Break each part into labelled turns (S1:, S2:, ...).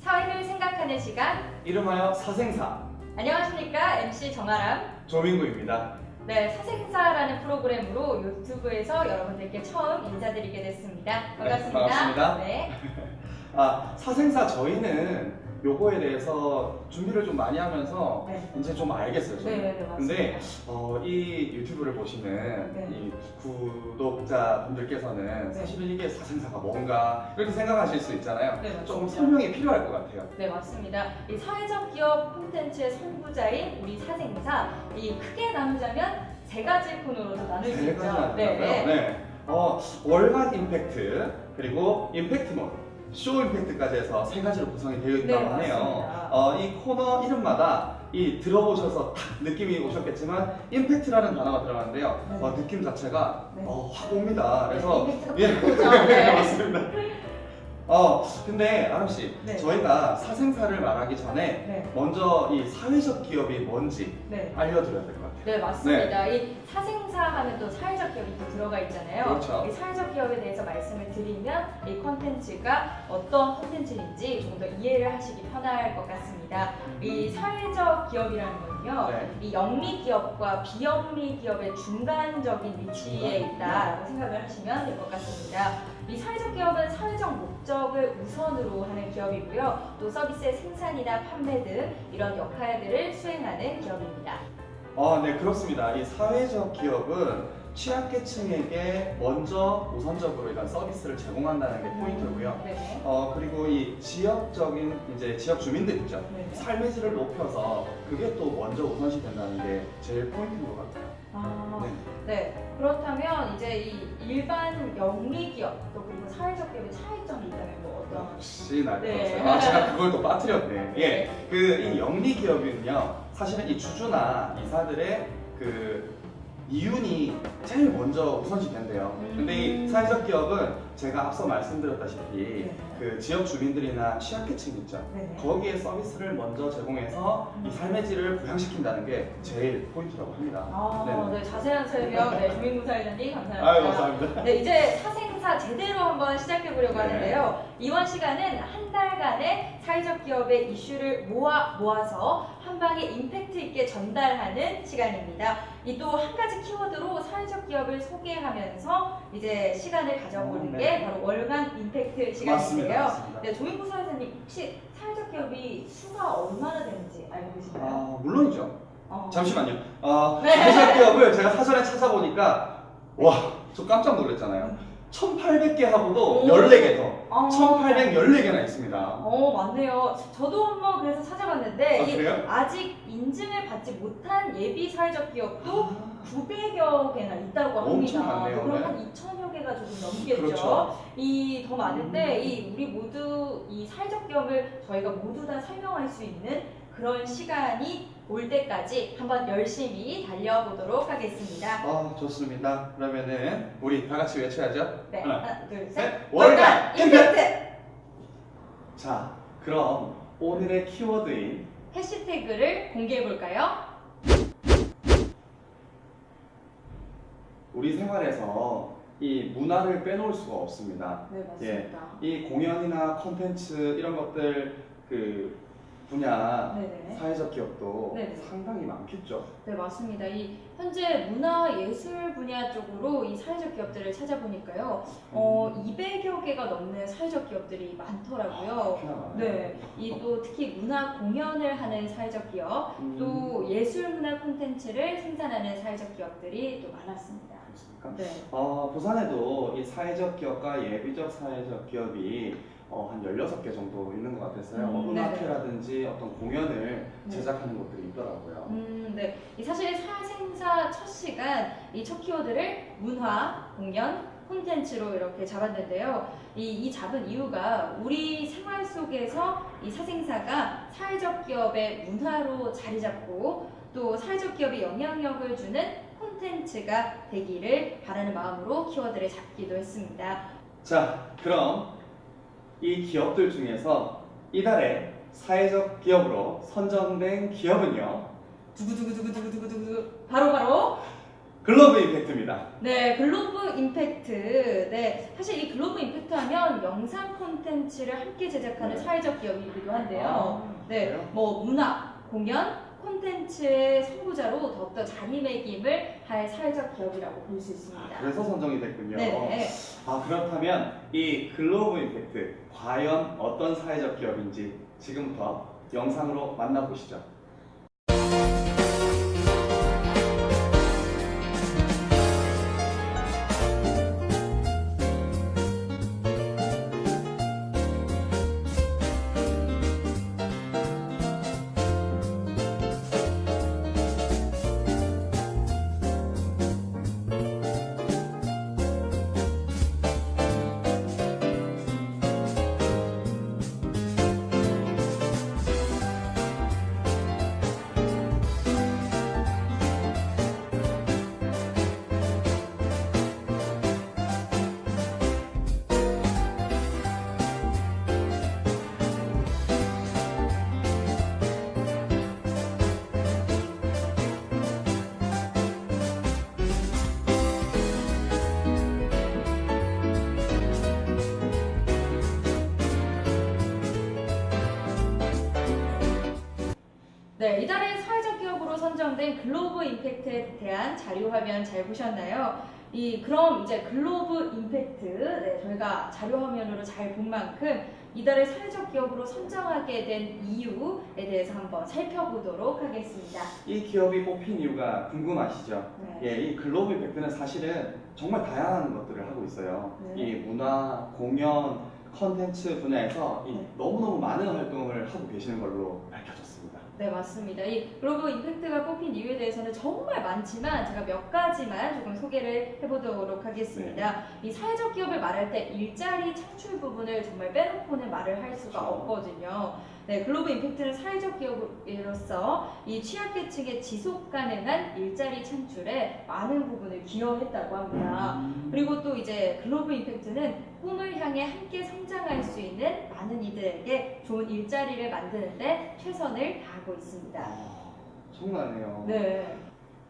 S1: 사회를 생각하는 시간
S2: 이름하여 사생사
S1: 안녕하십니까 MC 정아람
S2: 조민구입니다.
S1: 네 사생사라는 프로그램으로 유튜브에서 여러분들께 처음 인사드리게 됐습니다 반갑습니다
S2: 반갑습니다.
S1: 네.
S2: 아 사생사 저희는 요거에 대해서 준비를 좀 많이 하면서
S1: 네.
S2: 이제 좀 알겠어요. 저는.
S1: 네, 네, 맞습니다.
S2: 근데 어, 이 유튜브를 보시는
S1: 네.
S2: 이 구독자분들께서는
S1: 네.
S2: 사실 이게 사생사가 뭔가 이렇게 생각하실 수 있잖아요.
S1: 네, 맞습니다.
S2: 조금 설명이 필요할 것 같아요.
S1: 네 맞습니다. 이 사회적 기업 콘텐츠의 선구자인 우리 사생사 이 크게 나누자면 세 가지 코너로도 나눌 수
S2: 세
S1: 있죠.
S2: 가지 나눠요.
S1: 네.
S2: 네. 어, 월간 임팩트 그리고 임팩트몰 쇼 임팩트까지 해서 세 가지로 구성이 되어 있다고
S1: 네,
S2: 하네요.
S1: 맞습니다.
S2: 어, 이 코너 이름마다 이 들어보셔서 딱 느낌이 오셨겠지만 임팩트라는 단어가 들어가는데요.
S1: 네.
S2: 어, 느낌 자체가
S1: 네.
S2: 어, 확 옵니다. 그래서
S1: 네,
S2: 예.
S1: 네.
S2: 맞습니다. 어, 근데 아람 씨,
S1: 네.
S2: 저희가 사생사를 말하기 전에
S1: 네.
S2: 먼저 이 사회적 기업이 뭔지
S1: 네.
S2: 알려드려야 될 것 같아요.
S1: 네 맞습니다. 이 사생사 하면 또 사회적 기업이 또 들어가 있잖아요.
S2: 그렇죠.
S1: 이 사회적 기업에 대해서 말씀을 드리면 이 컨텐츠가 어떤 컨텐츠인지 조금 더 이해를 하시기 편할 것 같습니다. 이 사회적 기업이라는 건요,
S2: 네.
S1: 이 영리 기업과 비영리 기업의 중간적인 위치에? 있다라고 생각을 하시면 될 것 같습니다. 이 사회적 기업은 사회적 목적을 우선으로 하는 기업이고요, 또 서비스의 생산이나 판매 등 이런 역할들을 수행하는 기업입니다.
S2: 어, 네, 그렇습니다. 이 사회적 기업은 취약계층에게 먼저 우선적으로 이런 서비스를 제공한다는 게 포인트고요.
S1: 네.
S2: 어, 그리고 이 지역적인 이제 지역 주민들 있죠.
S1: 네.
S2: 삶의 질을 높여서 그게 또 먼저 우선시 된다는 게 제일 포인트인 것 같아요.
S1: 아,
S2: 네.
S1: 네. 그렇다면 이제 이 일반 영리 기업 또 그리고 사회적 기업의 차이점이 있다면 뭐 어떤?
S2: 역시 날
S1: 네.
S2: 것 같아요. 아, 제가 그걸 또 빠뜨렸네. 예.
S1: 네.
S2: 그이 영리 기업은요, 사실은 이 주주나 이사들의 그 이윤이 제일 먼저 우선시 된대요. 근데 이
S1: 음.
S2: 사회적 기업은 제가 앞서 말씀드렸다시피
S1: 네.
S2: 그 지역 주민들이나 취약계층 있죠.
S1: 네.
S2: 거기에 서비스를 먼저 제공해서 이 삶의 질을 부양시킨다는 게 제일 포인트라고 합니다.
S1: 아,
S2: 네네.
S1: 네. 자세한 설명 네, 사회자님 감사합니다.
S2: 아유, 감사합니다.
S1: 네, 이제 제대로 한번 시작해 보려고
S2: 네.
S1: 하는데요. 이번 시간은 한 달간의 사회적 기업의 이슈를 모아 모아서 한 방에 임팩트 있게 전달하는 시간입니다. 이 또 한 가지 키워드로 사회적 기업을 소개하면서 이제 시간을 가져보는
S2: 네.
S1: 게 바로 월간 임팩트 시간인데요.
S2: 맞습니다.
S1: 네, 조민구 사회자님 혹시 사회적 기업이 수가 얼마나 되는지 알고 계신가요?
S2: 아, 물론이죠.
S1: 어.
S2: 잠시만요. 어,
S1: 네.
S2: 사회적 기업을 제가 사전에 찾아보니까 와, 저 깜짝 놀랐잖아요. 1,800개 하고도
S1: 오.
S2: 14개 더.
S1: 어.
S2: 1,814개나 있습니다.
S1: 어 맞네요. 저도 한번 그래서 찾아봤는데
S2: 아,
S1: 이
S2: 그래요?
S1: 아직 인증을 받지 못한 예비 사회적 기업도
S2: 아,
S1: 900여 개나 있다고 합니다.
S2: 엄청 많네요,
S1: 그럼
S2: 네.
S1: 한 2천여 개가 조금 넘겠죠.
S2: 그렇죠.
S1: 이 더 많은데
S2: 음.
S1: 이 우리 모두 이 사회적 기업을 저희가 모두 다 설명할 수 있는 그런 시간이 올 때까지 한번 열심히 달려보도록 하겠습니다.
S2: 아, 좋습니다. 그러면은 우리 다 같이 외쳐야죠.
S1: 네,
S2: 하나,
S1: 하나, 둘, 셋.
S2: 셋. 월간
S1: 임팩트!
S2: 자, 그럼 오늘의 키워드인
S1: 해시태그를 공개해 볼까요?
S2: 우리 생활에서 이 문화를 빼놓을 수가 없습니다.
S1: 네, 맞습니다.
S2: 이 공연이나 콘텐츠 이런 것들 그 분야
S1: 네네.
S2: 사회적 기업도
S1: 네네.
S2: 상당히 많겠죠.
S1: 네 맞습니다. 이 현재 문화 예술 분야 쪽으로 이 사회적 기업들을 찾아보니까요, 어 200여 개가 넘는 사회적 기업들이 많더라고요.
S2: 아,
S1: 네, 이 또 특히 문화 공연을 하는 사회적 기업,
S2: 음,
S1: 또 예술 문화 콘텐츠를 생산하는 사회적 기업들이 또 많았습니다.
S2: 그렇습니까?
S1: 네,
S2: 어, 부산에도 이 사회적 기업과 예비적 사회적 기업이 어, 한 16개 정도 있는 것 같았어요. 뭐
S1: 음, 네네.
S2: 음악회라든지 어떤 공연을
S1: 네.
S2: 제작하는 곳들이 있더라고요.
S1: 음, 네, 이 사실 사생사 첫 시간 이 첫 키워드를 문화 공연 콘텐츠로 이렇게 잡았는데요. 이, 이 잡은 이유가 우리 생활 속에서 이 사생사가 사회적 기업의 문화로 자리 잡고 또 사회적 기업에 영향력을 주는 콘텐츠가 되기를 바라는 마음으로 키워드를 잡기도 했습니다.
S2: 자, 그럼 이 기업들 중에서 이달에 사회적 기업으로 선정된 기업은요.
S1: 두구두구두구두구두구두구 바로 바로
S2: 글로브 임팩트입니다.
S1: 네, 글로브 임팩트. 네, 사실 이 글로브 임팩트 하면 영상 콘텐츠를 함께 제작하는
S2: 네.
S1: 사회적 기업이기도 한데요.
S2: 아,
S1: 네,
S2: 그래요?
S1: 뭐 문화, 공연, 콘텐츠의 선구자로 더욱더 자리매김을 할 사회적 기업이라고 볼 수 있습니다.
S2: 그래서 선정이 됐군요.
S1: 네,
S2: 아 그렇다면 이 글로브 임팩트 과연 어떤 사회적 기업인지 지금부터 영상으로 만나보시죠.
S1: 네, 이달의 사회적 기업으로 선정된 글로브 임팩트에 대한 자료 화면 잘 보셨나요? 이 그럼 이제 글로브 임팩트 네, 저희가 자료 화면으로 잘 본 만큼 이달의 사회적 기업으로 선정하게 된 이유에 대해서 한번 살펴보도록 하겠습니다.
S2: 이 기업이 뽑힌 이유가 궁금하시죠?
S1: 네.
S2: 예, 이 글로브 임팩트는 사실은 정말 다양한 것들을 하고 있어요.
S1: 네.
S2: 이 문화, 공연, 컨텐츠 분야에서 이
S1: 네.
S2: 너무너무 많은 활동을 하고 계시는 걸로 밝혀졌습니다.
S1: 네, 맞습니다. 이 글로브 임팩트가 뽑힌 이유에 대해서는 정말 많지만 제가 몇 가지만 조금 소개를 해보도록 하겠습니다. 이 사회적 기업을 말할 때 일자리 창출 부분을 정말 빼놓고는 말을 할 수가
S2: 그렇죠.
S1: 없거든요. 네, 글로브 임팩트는 사회적 기업으로서 이 취약계층의 지속 가능한 일자리 창출에 많은 부분을 기여했다고 합니다.
S2: 음.
S1: 그리고 또 이제 글로브 임팩트는 꿈을 향해 함께 성장할 수 있는 많은 이들에게 좋은 일자리를 만드는데 최선을 다하고 있습니다.
S2: 아, 엄청나네요.
S1: 네.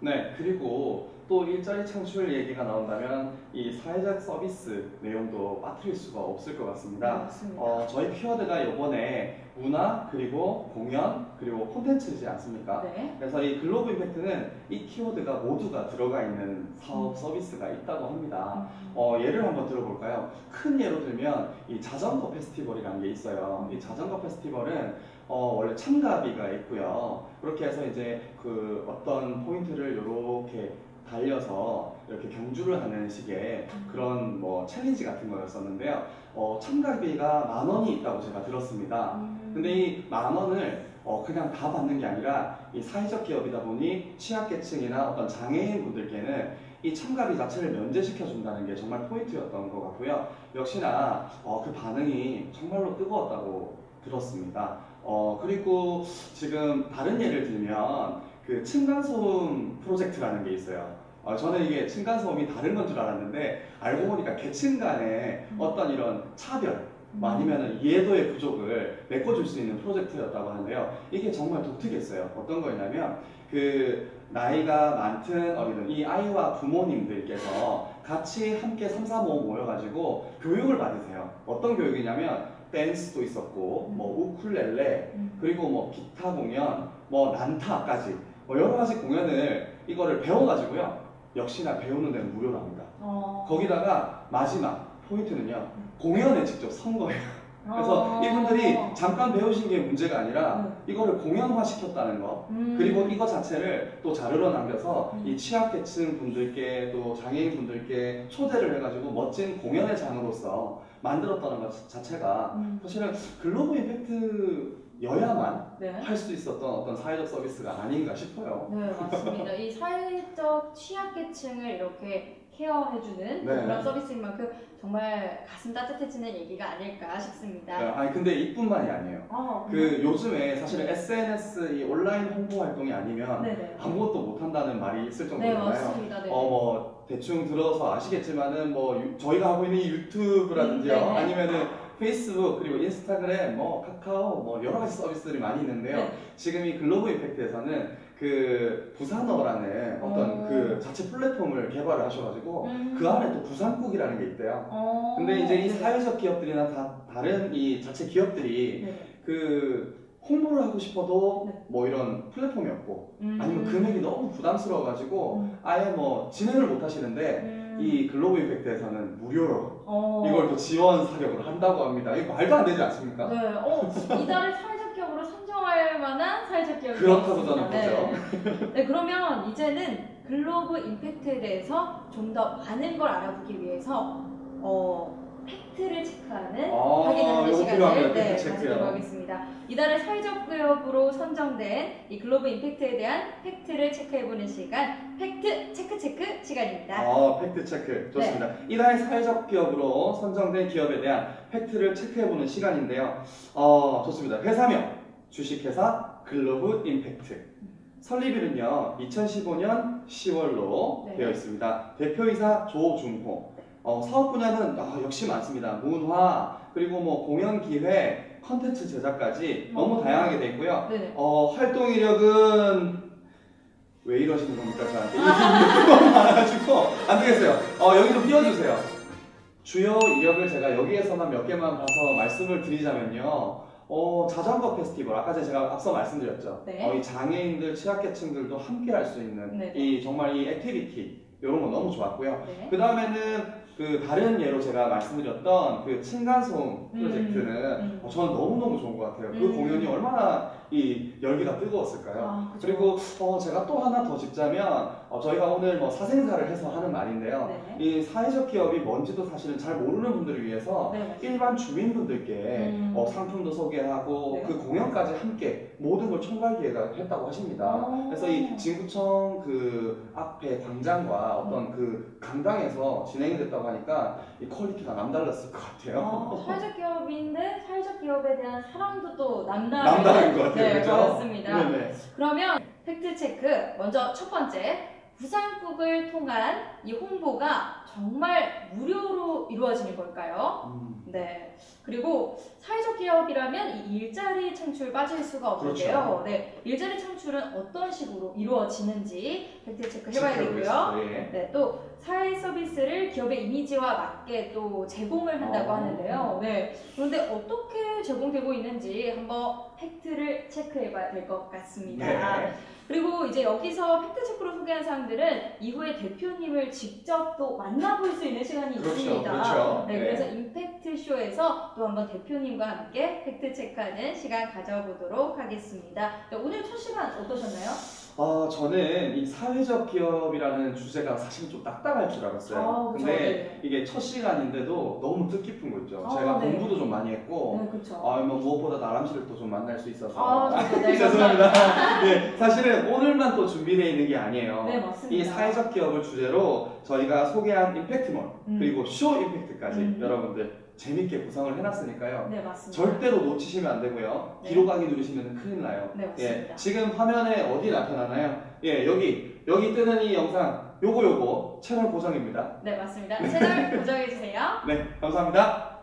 S2: 네, 그리고 또 일자리 창출 얘기가 나온다면 이 사회적 서비스 내용도 빠뜨릴 수가 없을 것 같습니다.
S1: 맞습니다.
S2: 어, 저희 키워드가 이번에 문화 그리고 공연 그리고 콘텐츠이지 않습니까?
S1: 네.
S2: 그래서 이 글로브 임팩트는 이 키워드가 모두가 들어가 있는 사업
S1: 음.
S2: 서비스가 있다고 합니다.
S1: 음.
S2: 어, 예를 한번 들어볼까요? 큰 예로 들면 이 자전거 페스티벌이라는 게 있어요. 이 자전거 페스티벌은 어, 원래 참가비가 있고요. 그렇게 해서 이제 그 어떤 포인트를 이렇게 달려서 이렇게 경주를 하는 식의 그런 뭐 챌린지 같은 거였었는데요. 어, 참가비가 만 원이 있다고 제가 들었습니다.
S1: 음.
S2: 근데 이 만 원을 어, 그냥 다 받는 게 아니라 이 사회적 기업이다 보니 취약계층이나 어떤 장애인 분들께는 이 참가비 자체를 면제시켜 준다는 게 정말 포인트였던 것 같고요. 역시나 어, 그 반응이 정말로 뜨거웠다고 들었습니다. 어, 그리고 지금 다른 예를 들면 그 층간소음 프로젝트라는 게 있어요. 어, 저는 이게 층간소음이 다른 건 줄 알았는데 알고 보니까 계층 간의
S1: 음.
S2: 어떤 이런 차별 뭐 아니면은 이해도의 부족을 메꿔줄 수 있는 프로젝트였다고 하는데요. 이게 정말 독특했어요. 어떤 거였냐면 그 나이가 많든 어리든 이 아이와 부모님들께서 같이 함께 3, 4, 5 모여가지고 교육을 받으세요. 어떤 교육이냐면 댄스도 있었고 뭐 우쿨렐레
S1: 음.
S2: 그리고 뭐 기타 공연 뭐 난타까지 뭐 여러 가지 공연을 이거를 배워가지고요. 역시나 배우는 데는 무료랍니다.
S1: 어.
S2: 거기다가 마지막 포인트는요. 공연에 직접 선 거예요. 그래서
S1: 어.
S2: 이분들이 잠깐 배우신 게 문제가 아니라
S1: 네.
S2: 이거를 공연화 시켰다는 거.
S1: 음.
S2: 그리고 이거 자체를 또 자료로 남겨서
S1: 음.
S2: 이 취약계층 분들께 또 장애인 분들께 초대를 해가지고 멋진 공연의 장으로서 만들었다는 것 자체가
S1: 음.
S2: 사실은 글로벌 임팩트 여야만
S1: 네.
S2: 할 수 있었던 어떤 사회적 서비스가 아닌가 싶어요.
S1: 네, 맞습니다. 이 사회적 취약계층을 이렇게 케어해주는
S2: 네.
S1: 그런 서비스인 만큼 정말 가슴 따뜻해지는 얘기가 아닐까 싶습니다.
S2: 네, 아니 근데 이뿐만이 아니에요.
S1: 어,
S2: 그 요즘에 사실은 SNS 이 온라인 홍보 활동이 아니면
S1: 네네.
S2: 아무것도 못한다는 말이 있을
S1: 네,
S2: 정도잖아요.
S1: 맞습니다. 네.
S2: 어 뭐 대충 들어서 아시겠지만은 뭐 유- 저희가 하고 있는 이 유튜브라든지요
S1: 음.
S2: 아니면은 페이스북 그리고 인스타그램 뭐 카카오 뭐 여러 가지 서비스들이 많이 있는데요.
S1: 네.
S2: 지금 이 글로벌 임팩트에서는 그 부산어라는 어떤
S1: 어.
S2: 그 자체 플랫폼을 개발을 하셔가지고
S1: 음.
S2: 그 안에 또 부산국이라는 게 있대요.
S1: 어.
S2: 근데 이제 이
S1: 네.
S2: 사회적 기업들이나 다 다른 이 자체 기업들이
S1: 네.
S2: 그 홍보를 하고 싶어도
S1: 네.
S2: 뭐 이런 플랫폼이 없고
S1: 음.
S2: 아니면 금액이 너무 부담스러워가지고
S1: 음.
S2: 아예 뭐 진행을 못 하시는데
S1: 음.
S2: 이 글로벌 임팩트에서는 무료로
S1: 어.
S2: 이걸 또 지원 사격을 한다고 합니다. 이거 말도 안 되지 않습니까?
S1: 네, 어, 이달을 사회적 기업으로 선정할 만한 사회적 기업이
S2: 그렇다고 저는. 보죠.
S1: 네. 네, 그러면 이제는 글로벌 임팩트에 대해서 좀 더 많은 걸 알아보기 위해서 어, 팩트를 체크하는
S2: 아,
S1: 확인하는
S2: 이거
S1: 시간을. 네,
S2: 팩트 체크요.
S1: 가지도록 하겠습니다. 이달의 사회적 기업으로 선정된 이 글로벌 임팩트에 대한 팩트를 체크해보는 시간, 팩트 체크 체크 시간입니다.
S2: 아, 팩트 체크 좋습니다.
S1: 네.
S2: 이달 사회적 기업으로 선정된 기업에 대한 팩트를 체크해보는 시간인데요. 어, 좋습니다. 회사명 주식회사 글로브 임팩트. 설립일은요 2015년 10월로
S1: 네.
S2: 되어 있습니다. 대표이사 조중호. 어, 사업 분야는 아, 역시 많습니다. 문화 그리고 뭐 공연 기획, 컨텐츠 제작까지 너무
S1: 어.
S2: 다양하게 되어 있고요.
S1: 네네.
S2: 어, 활동 이력은 왜 이러시는 겁니까 저한테? 너무 많아가지고 안 되겠어요. 어, 여기 좀 띄워주세요. 주요 이력을 제가 여기에서만 몇 개만 봐서 말씀을 드리자면요. 어, 자전거 페스티벌 아까 제가 앞서 말씀드렸죠.
S1: 네.
S2: 어, 이 장애인들 취약계층들도 함께 할 수 있는
S1: 네.
S2: 이 정말 이 액티비티 이런 거 너무 좋았고요.
S1: 네.
S2: 그 다음에는 그 다른 예로 제가 말씀드렸던 그 층간소음 프로젝트는
S1: 음.
S2: 어, 저는 너무 너무 좋은 것 같아요. 그
S1: 음.
S2: 공연이 얼마나 이 열기가 뜨거웠을까요?
S1: 아, 그죠.
S2: 그리고 어, 제가 또 하나 더 짚자면 어, 저희가 오늘 뭐 사생사를 해서 하는 말인데요.
S1: 네.
S2: 이 사회적 기업이 뭔지도 사실은 잘 모르는 분들을 위해서
S1: 네.
S2: 일반 주민분들께
S1: 음.
S2: 어, 상품도 소개하고
S1: 네.
S2: 그 공연까지 함께 모든 걸 총괄 기획했다고 하십니다.
S1: 어.
S2: 그래서 이 진구청 그 앞에 광장과 어떤 그 강당에서 진행이 됐다고 하니까 이 퀄리티가 남달랐을 것 같아요.
S1: 어, 사회적 기업인데 사회적 기업에 대한 사랑도 또 남다른
S2: 남다른 것 같아요.
S1: 네? 그렇습니다. 그러면 팩트 체크 먼저 첫 번째 부산국을 통한 이 홍보가 정말 무료로 이루어지는 걸까요?
S2: 음,
S1: 네. 그리고 사회적 기업이라면 이 일자리 창출 빠질 수가 없는데요.
S2: 그렇죠.
S1: 네. 일자리 창출은 어떤 식으로 이루어지는지 팩트 체크 해봐야 되고요.
S2: 예.
S1: 네, 또 사회 서비스를 기업의 이미지와 맞게 또 제공을 한다고
S2: 어.
S1: 하는데요. 네. 그런데 어떻게 제공되고 있는지 한번 팩트를 체크해봐야 될 것 같습니다.
S2: 네.
S1: 그리고 이제 여기서 팩트 체크로 소개한 사항들은 이후에 대표님을 직접 또 만나볼 수 있는 시간이
S2: 그렇죠,
S1: 있습니다.
S2: 그렇죠.
S1: 네,
S2: 네.
S1: 그래서 임팩트 쇼에서 또 한번 대표님과 함께 팩트 체크하는 시간 가져보도록 하겠습니다. 네, 오늘 첫 시간 어떠셨나요?
S2: 아, 저는 이 사회적 기업이라는 주제가 사실 좀 딱딱할 줄 알았어요.
S1: 아.
S2: 근데
S1: 네.
S2: 이게 첫 시간인데도 너무 뜻깊은 거 있죠.
S1: 아,
S2: 제가
S1: 네.
S2: 공부도 좀 많이 했고,
S1: 네, 그렇죠.
S2: 아, 뭐 무엇보다 나람 씨를 또 좀 만날 수 있어서.
S1: 아, 네,
S2: 죄송합니다. 네, 사실은 오늘만 또 준비되어 있는 게 아니에요.
S1: 네, 맞습니다.
S2: 이 사회적 기업을 주제로 저희가 소개한 임팩트몰
S1: 음.
S2: 그리고 쇼 임팩트까지
S1: 음.
S2: 여러분들 재밌게 구성을 해놨으니까요.
S1: 네, 맞습니다.
S2: 절대로 놓치시면 안 되고요.
S1: 네.
S2: 뒤로 가기 누르시면 큰일 나요.
S1: 네, 맞습니다.
S2: 예, 지금 화면에 어디 나타나나요? 예, 여기 여기 뜨는 이 영상 요거 요거 채널 고정입니다.
S1: 네, 맞습니다. 채널 고정해주세요.
S2: 네, 감사합니다.